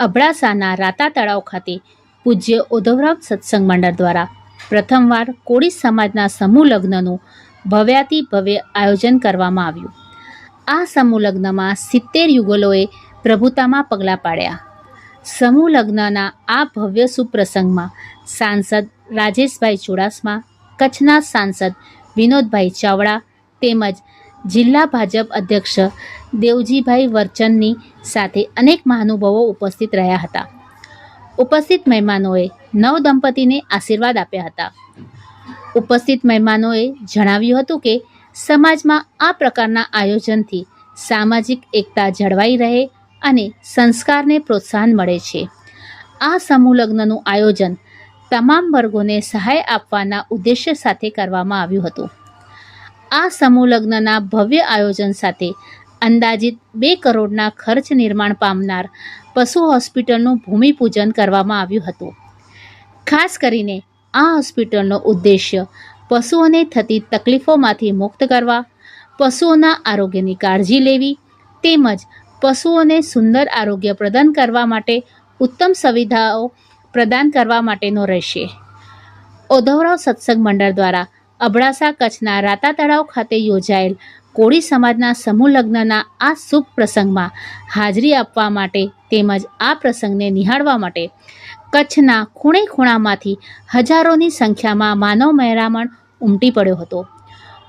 અબડાસાના રાતા તળાવ ખાતે પૂજ્ય ઉધવરામ સત્સંગ મંડળ દ્વારા પ્રથમવાર કોળી સમાજના સમૂહ લગ્નનું ભવ્યાતિ ભવ્ય આયોજન કરવામાં આવ્યું. આ સમૂહ લગ્નમાં સિત્તેર યુગલોએ પ્રભુતામાં પગલાં પાડ્યા. સમૂહ લગ્નના આ ભવ્ય સુપ્રસંગમાં સાંસદ રાજેશભાઈ ચુડાસમા, કચ્છના સાંસદ વિનોદભાઈ ચાવડા તેમજ જિલ્લા ભાજપ અધ્યક્ષ દેવજીભાઈ વરચંદની સાથે અનેક મહાનુભાવો ઉપસ્થિત રહ્યા હતા. ઉપસ્થિત મહેમાનોએ નવ દંપતીને આશીર્વાદ આપ્યા હતા. ઉપસ્થિત મહેમાનોએ જણાવ્યું હતું કે, સમાજમાં આ પ્રકારના આયોજનથી સામાજિક એકતા જળવાઈ રહે અને સંસ્કારને પ્રોત્સાહન મળે છે. આ સમૂહ લગ્નનું આયોજન તમામ વર્ગોને સહાય આપવાના ઉદ્દેશ્ય સાથે કરવામાં આવ્યું હતું. આ સમૂહ લગ્નના ભવ્ય આયોજન સાથે અંદાજિત બે કરોડના ખર્ચ નિર્માણ પામનાર પશુ હોસ્પિટલનું ભૂમિપૂજન કરવામાં આવ્યું હતું. ખાસ કરીને આ હોસ્પિટલનો ઉદ્દેશ્ય પશુઓને થતી તકલીફોમાંથી મુક્ત કરવા, પશુઓના આરોગ્યની કાળજી લેવી, તેમજ પશુઓને સુંદર આરોગ્ય પ્રદાન કરવા માટે ઉત્તમ સુવિધાઓ પ્રદાન કરવા માટેનો રહેશે. ઓધવરાવ સત્સંગ મંડળ દ્વારા અબડાસા કચ્છના રાતા તળાવ ખાતે યોજાયેલ કોળી સમાજના સમૂહ લગ્નના આ શુભ પ્રસંગમાં હાજરી આપવા માટે તેમજ આ પ્રસંગને નિહાળવા માટે કચ્છના ખૂણે ખૂણામાંથી હજારોની સંખ્યામાં માનવ મહેરામણ ઉમટી પડ્યો હતો.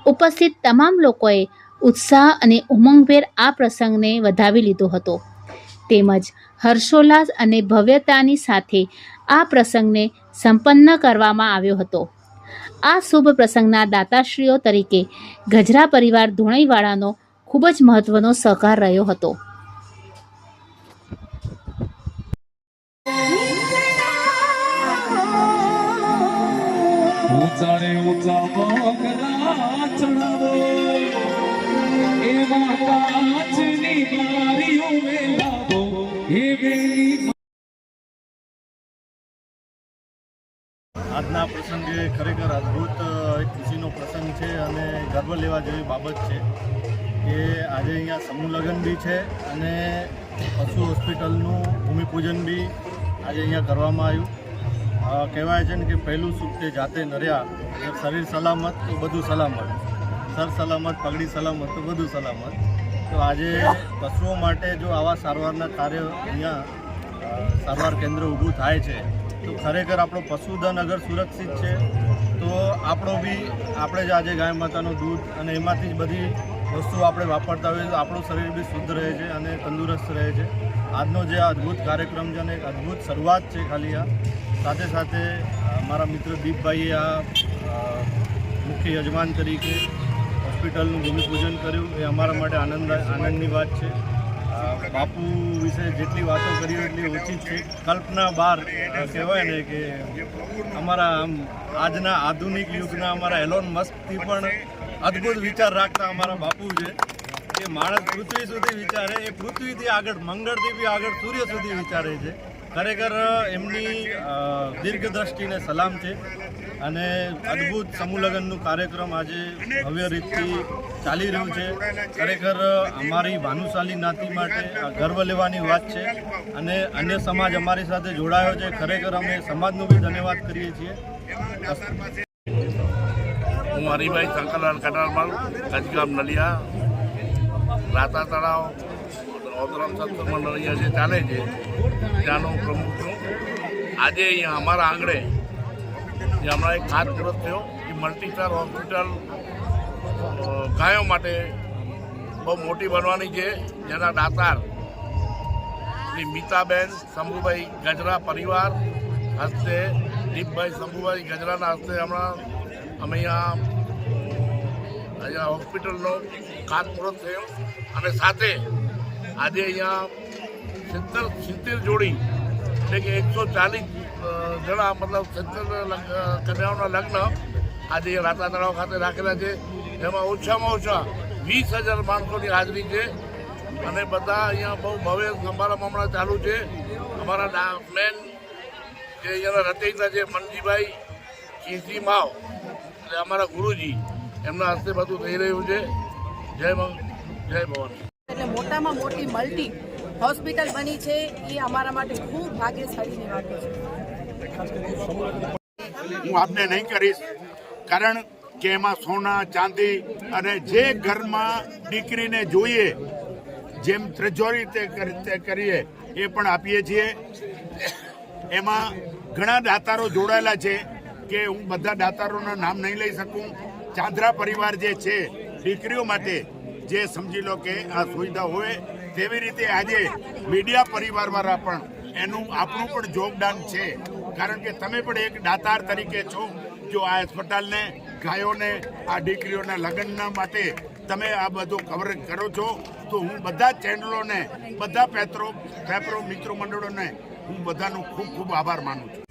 ઉપસ્થિત તમામ લોકોએ ઉત્સાહ અને ઉમંગભેર આ પ્રસંગને વધાવી લીધો હતો. તેમજ હર્ષોલ્લાસ અને ભવ્યતાની સાથે આ પ્રસંગને સંપન્ન કરવામાં આવ્યો હતો. આ શુભ પ્રસંગના દાતાશ્રીઓ તરીકે ગજરા પરિવાર ધોણઈવાળાનો ખૂબ જ મહત્વનો સહકાર રહ્યો હતો. આજના પ્રસંગે ખરેખર અદ્ભુત એક ખુશીનો પ્રસંગ છે અને ગર્વ લેવા જેવી બાબત છે કે આજે અહીંયા સમૂહ બી છે અને પશુ હોસ્પિટલનું ભૂમિપૂજન બી આજે અહીંયા કરવામાં આવ્યું. કહેવાય છે ને કે પહેલું સુખ તે જાતે નર્યા શરીર સલામત તો બધું સલામત. સર સલામત, પગડી સલામત તો બધું સલામત. તો આજે પશુઓ માટે જો આવા સારવારના કાર્ય અહીંયા સારવાર કેન્દ્ર ઊભું થાય છે તો ખરેખર આપણો પશુધન અગર સુરક્ષિત છે, તો આપણો બી, આપણે જ આજે ગાય માતાનું દૂધ અને એમાંથી જ બધી વસ્તુ આપણે વાપરતા હોઈએ તો આપણું શરીર બી શુદ્ધ રહે છે અને તંદુરસ્ત રહે છે. આજનો જે અદ્ભુત કાર્યક્રમ છે અને એક અદ્ભુત શરૂઆત છે ખાલી આ. સાથે સાથે મારા મિત્ર દીપભાઈએ આ મુખ્ય યજમાન તરીકે હોસ્પિટલનું ભૂમિપૂજન કર્યું. એ અમારા માટે આનંદ, આનંદની વાત છે. બાપુ વિશે જેટલી વાતો કરી એટલી ઓછી છે. કલ્પના બહાર અ, કહેવાય ને કે અમારા આજના આધુનિક યુગના અમારા એલોન મસ્કથી પણ અદ્ભુત વિચાર રાખતા અમારા બાપુ છે. કે માણસ પૃથ્વી સુધી વિચારે એ પૃથ્વીથી આગળ મંગળથી બી આગળ સૂર્ય સુધી વિચારે છે. ખરેખર, એમની દીર્ઘદ્રષ્ટિને સલામ છે અને અદ્ભુત સમૂહલગ્નનું કાર્યક્રમ આજે ભવ્ય રીતથી ચાલી રહ્યું છે. ખરેખર, અમારી ભાનુશાલી જ્ઞાતિ માટે ગર્વ લેવાની વાત છે અને અન્ય સમાજ અમારી સાથે જોડાયો છે. ખરેખર, અમે સમાજનો બી ધન્યવાદ કરીએ છીએ. હું હરિભાઈ શંકરલાલ કટારમાલ કચ્છગામ નલિયા, રાતા તળાવ. ઓતરામ સત્સંગ અહીંયા જે ચાલે છે, ત્યાંનો પ્રમુખ છું. આજે અહીંયા અમારા આંગણે જે હમણાં એક ખાતમુહૂર્ત થયો એ મલ્ટીસ્ટાર હોસ્પિટલ ગાયો માટે બહુ મોટી બનવાની છે. જેના દાતાર શ્રી મીતાબેન શંભુભાઈ ગજરા પરિવાર હસ્તે, દીપભાઈ શંભુભાઈ ગજરાના હસ્તે હમણાં અમે અહીંયા અહીંયા હોસ્પિટલનો ખાતમુહૂર્ત થયો. અને સાથે આજે અહીંયા સિત્તેર સિત્તેર જોડી, એટલે કે એકસો ચાલીસ જણા મતલબ સિત્તેર કન્યાઓના લગ્ન આજે રાતા તળાવ ખાતે રાખેલા છે. એમાં ઓછામાં ઓછા વીસ હજાર માણસોની હાજરી છે. અને બધા અહીંયા બહુ ભવ્ય સમારંભ હમણાં ચાલુ છે. અમારા મેન જે અહીંયાના રચયિતા છે મનજીભાઈ કેસી માવ એટલે અમારા ગુરુજી, એમના હસ્તે બધું થઈ રહ્યું છે. જય જય ભવાની એટલે મોટામાં મોટી મલ્ટી હોસ્પિટલ બની છે, એ અમારા માટે ખૂબ ભાગ્યશાળીની વાતો છે. હું આપને નહીં કરીશ, કારણ કે એમાં સોના, ચાંદી અને જે ઘરમાં દીકરીને જોઈએ, જેમ ત્રજોરી તે કરી- તે કરીએ, એ પણ આપીએ છીએ. એમાં ઘણા દાતારો જોડાયેલા છે કે હું બધા દાતારોના નામ નહીં લઈ શકું. ચાંદ્રા પરિવાર જે છે, દીકરીઓ માટે જે સમજી લો કે આ સુવિધા હોય તેવી રીતે આજે મીડિયા પરિવારવાળા પણ એનું આપણું પણ યોગદાન છે. કારણ કે તમે પણ એક દાતાર તરીકે છો જો આ હોસ્પિટલને, ગાયોને, આ દીકરીઓના લગ્નના માટે તમે આ બધું કવરેજ કરો છો, તો હું બધા ચેનલોને, બધા પેત્રો, પેપરો મિત્રો મંડળોને હું બધાનો ખૂબ ખૂબ આભાર માનું છું.